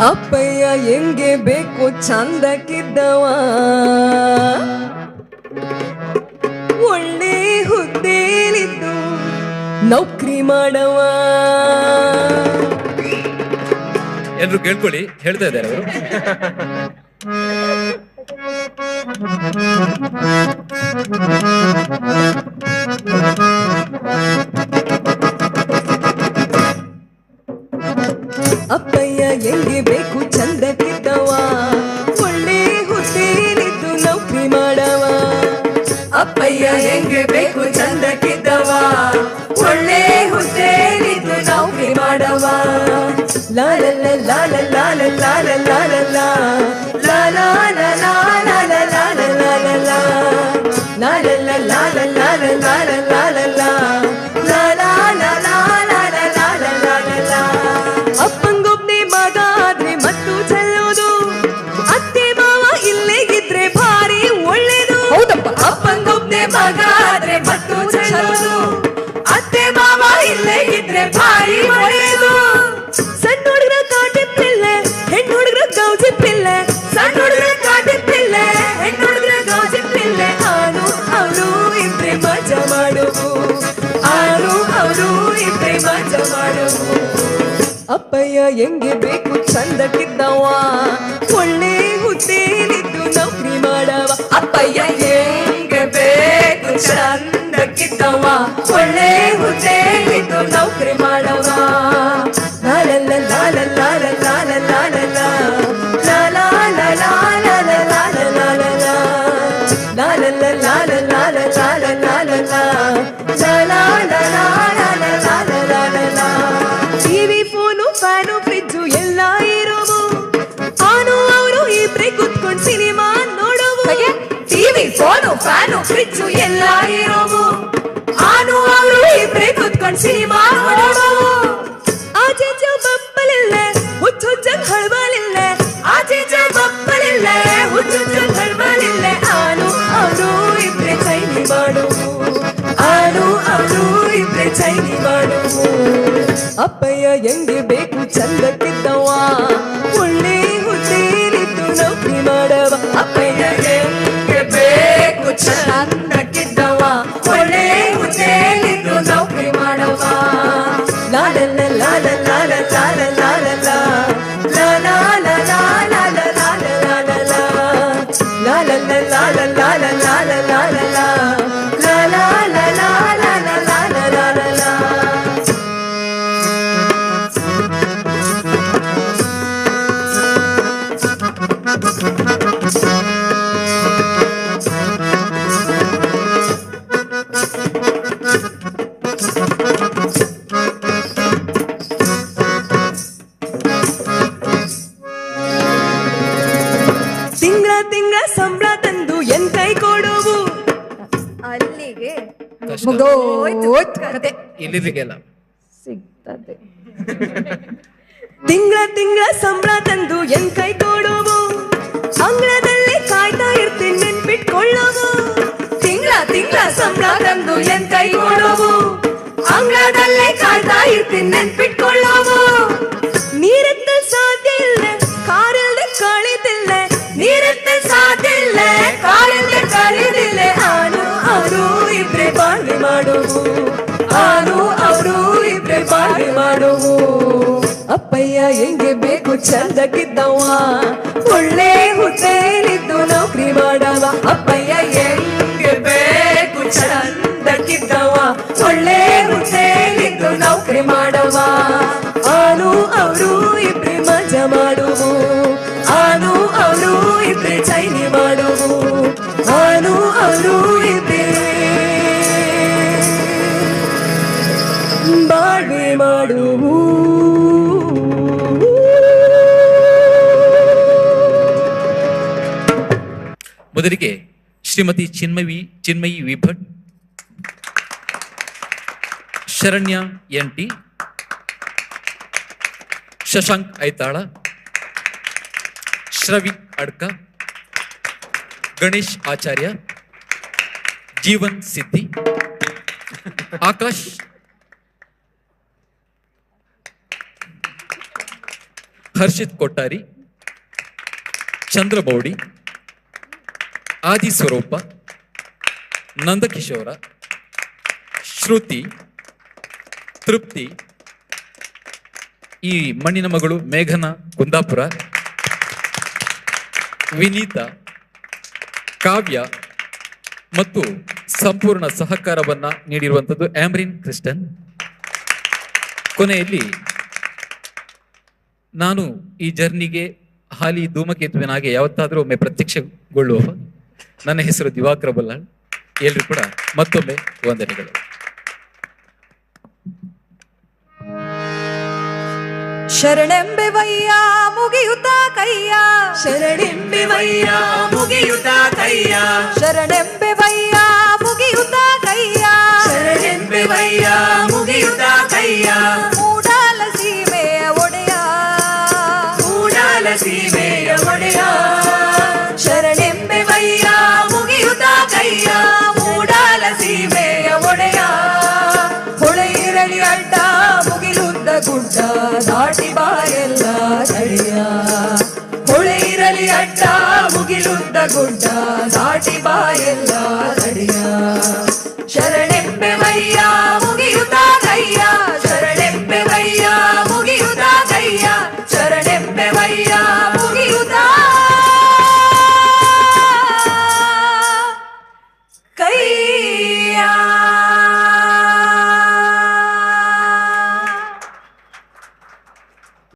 ಅಪ್ಪಯ್ಯ ಹೆಂಗೆ ಬೇಕು ಚಂದಕ್ಕಿದ್ದವ? ಒಳ್ಳೆ ಹುದ್ದೇಲಿದ್ದು ನೌಕರಿ ಮಾಡವ. ಎಲ್ರು ಕೇಳ್ಕೊಳ್ಳಿ ಹೇಳ್ತಾ ಇದ್ದಾರೆ ಅವರು. ಅಪ್ಪಯ್ಯ ಹೆಂಗೆ ಬೇಕು ಚಂದಕ್ಕಿದ್ದವ ಒಳ್ಳೆ ಹುದ್ದೇನಿದ್ದು ನೌಕರಿ ಮಾಡವ ಅಪ್ಪಯ್ಯ ಹೆಂಗೆ ಬೇಕು ಚಂದಕ್ಕಿದ್ದವ ಒಳ್ಳೆ ಹುದ್ದೇನಿದ್ದು ನೌಕರಿ ಮಾಡವ ಲಾಲ ಲಾಲ ಲಾಲ ಲಾಲ ಲಾಲ ಲಾಲ ಲಾಲ ಲಾಲ ಲಾಲ ಲಾಲ ಲಾಲ ಲಾಲ ಅಪ್ಪಯ್ಯ ಹೆಂಗೆ ಬೇಕು ಚಂದಕ್ಕಿದ್ದವ ಒಳ್ಳೆ ಹುದ್ದೆಲಿದ್ದು ನೌಕರಿ ಮಾಡವ ಅಪ್ಪಯ್ಯ ಹೆಂಗೆ ಬೇಕು ಚಂದಕ್ಕಿದ್ದವ ಒಳ್ಳೆ ಹುದ್ದೆಲಿದ್ದು ನೌಕರಿ ಫ್ರಿಜ್ಜು ಎಲ್ಲ ಇರೋವು ಆನು ಅವರು ಇಬ್ರೆ ಕುತ್ಕೊಂಡು ಸಿನಿಮಾ ನೋಡವು ಆಚೆಚ ಬಪ್ಪಲಿಲ್ಲ ಹುಚ್ಚುಚ್ಚ ಹಳಬಲಿಲ್ಲ ಆಚೆಚ ಬಪ್ಪಲಿಲ್ಲ ಹುಚ್ಚುಚ್ಚ ಹಳಬಲಿಲ್ಲ ಆನು ಅವರು ಇಬ್ರೆ ಚೈನಿ ಮಾಡುವು ಆನು ಅವರು ಇಬ್ರೆ ಚೈನಿ ಮಾಡುವು ಅಪ್ಪಯ್ಯ ಹೆಂಗೆ ಬೇಕು ಚಂದಕ್ಕಿದ್ದವ ಅಲ್ಲಿಗೆ. ಮುಗ್ದೋಯ್ತು ಕತೆ. ಸಿಗ್ತದೆ. ತಿಂಗಳ ತಿಂಗಳ ಸಂಬಳ ತಂದು ಎನ್ ಕೈ ಕೊಡುವು? ಅಂಗಳದಲ್ಲಿ ಕಾಯ್ತಾ ಇರ್ತೀನಿ ನೆನ್ಪಿಟ್ಕೊಳ್ಳೋವು? ತಿಂಗಳ ತಿಂಗಳ ಸಂಬಳ ತಂದು ಎನ್ ಕೈ ಕೊಡುವು? ಅಂಗಳದಲ್ಲಿ ಕಾಯ್ತಾ ಇರ್ತೀನಿ ನೆನ್ಪಿಟ್ಕೊಳ್ಳೋವು? ಹೆಂಗೆ ಬೇಕು ಚಂದಕ್ಕಿದ್ದವ ಒಳ್ಳೆ ಹುದ್ದೆಲಿದ್ದು ನೌಕರಿ ಮಾಡವ. ಅಪ್ಪಯ್ಯ ಹೆಂಗೆ ಬೇಕು ಚಂದಕ್ಕಿದ್ದವ ಒಳ್ಳೆ ಹುದ್ದೆಲಿದ್ದು ನೌಕರಿ ಮಾಡವ. ಆನು ಅವರು ಇಬ್ರೆ ಮಜಾ ಮಾಡುವು. ಆನು ಅವರು ಇಬ್ರೆ ಚೈನಿ ಮಾಡುವು. ಆನು ಅವರು ಇಬ್ರೆ ಬಾಳ್ವೆ ಮಾಡುವು. ಮೊದಲಿಗೆ ಶ್ರೀಮತಿ ಚಿನ್ಮಯಿ ಚಿನ್ಮಯಿ ವಿಭಟ್ ಶರಣ್ಯ ಎನ್ ಟಿ ಶಶಾಂಕ್ ಐತಾಳ ಶ್ರವಿ ಅಡ್ಕ ಗಣೇಶ್ ಆಚಾರ್ಯ ಜೀವನ್ ಸಿದ್ದಿ ಆಕಾಶ್ ಹರ್ಷಿತ್ ಕೊಟ್ಟಾರಿ ಚಂದ್ರಬೌಡಿ ಆದಿಸ್ವರೂಪ, ನಂದಕಿಶೋರ, ಶ್ರುತಿ, ತೃಪ್ತಿ, ಈ ಮಣ್ಣಿನ ಮಗಳು ಮೇಘನ, ಕುಂದಾಪುರ, ವಿನೀತಾ, ಕಾವ್ಯ ಮತ್ತು ಸಂಪೂರ್ಣ ಸಹಕಾರವನ್ನ ನೀಡಿರುವಂಥದ್ದು ಆಮ್ರಿನ್ ಕ್ರಿಸ್ಟನ್. ಕೊನೆಯಲ್ಲಿ ನಾನು ಈ ಜರ್ನಿಗೆ ಹಾಲಿ ಧೂಮಕೇತುವಿನ ಹಾಗೆ ಯಾವತ್ತಾದರೂ ಒಮ್ಮೆ ಪ್ರತ್ಯಕ್ಷಗೊಳ್ಳುವ ನನ್ನ ಹೆಸರು ದಿವಾಕರ ಬಲ್ಲಾಳ್. ಎಲ್ರು ಕೂಡ ಮತ್ತೊಮ್ಮೆ ವಂದನೆಗಳು. ಶರಣೆಂಬೆ ಶರಣೆಂಬೆವಯ್ಯ ಮುಗಿಯುತ ಕೈಯ. ಶರಣೆಂಬೆವಯ್ಯ ಮುಗಿಯುತ ಕೈಯ. ಶರಣೆಂಬೆವಯ್ಯ ಮುಗಿಯುತ್ತ ಗುಡ್ಡ ದಾಟಿ ಬಾಯೆಲ್ಲ ತಡೆಯ. ಹೊಳೆ ಇರಲಿ ಅಡ್ಡ ಮುಗಿಲುದ್ದ ಗುಡ್ಡ ದಾಟಿ ಬಾಯೆಲ್ಲ ತಡೆಯ.